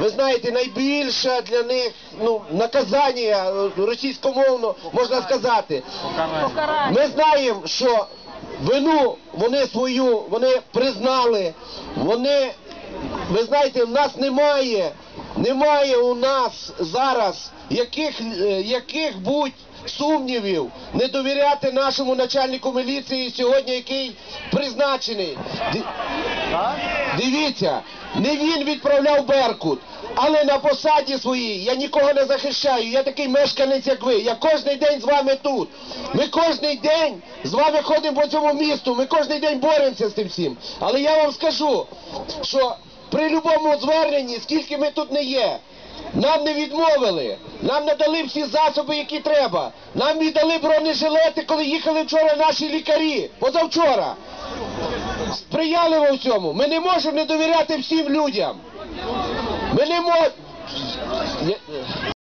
ви знаєте, найбільше для них ну, наказання е, російськомовно можна сказати. Ми знаємо, що вину вони свою вони признали. Вони, ви знаєте, в нас немає, немає у нас зараз яких, е, яких будь сумнівів не довіряти нашому начальнику міліції сьогодні, який призначений. Дивіться, не він відправляв Беркут, але на посаді своїй я нікого не захищаю. Я такий мешканець, як ви. Я кожен день з вами тут. Ми кожен день з вами ходимо по цьому місту. Ми кожен день боремося з тим всім. Але я вам скажу, що при будь-якому зверненні, скільки ми тут не є, нам не відмовили. Нам надали всі засоби, які треба. Нам віддали бронежилети, коли їхали вчора наші лікарі. Позавчора сприяли в цьому. Ми не можемо не довіряти всім людям. Ми не можемо.